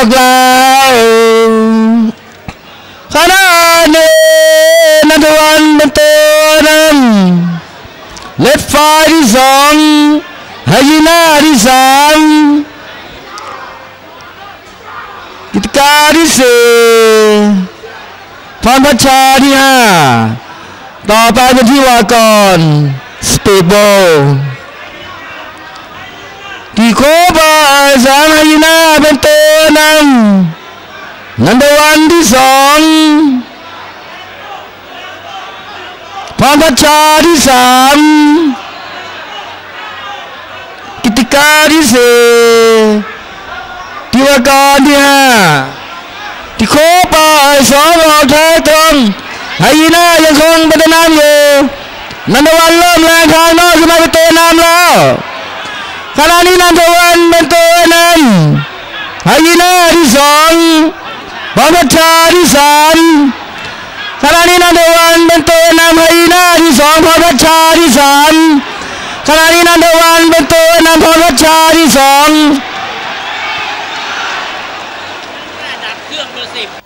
อกแล้วขณะนี้นันทวันเป็นตัวนำเล็ดไฟที่สองไฮยีน่าที่สามกิจการที่สี่พรพัชชาที่ห้าต่อไปเป็นที่วากรสปีดโบกีโคบาสามไฮยีน่าเป็นตัวน Number one, this song. Pada cari sam, kita cari se, tiwa kali ha, ti ko pa isam tom, ya kong pada nam yo, nanda wallo mula kan lo cuma betul nam lo, karena ni nanda wan betul nam, hari na di song. พรพัชชาที่สามขณะนี้นันทวันเป็นตัวนำไฮยีน่าที่สองพรพัชชาที่สามขณะนี้นันทวันเป็นตัวนำพรพัชชาที่สองดับเครื่องเบอร์สิบ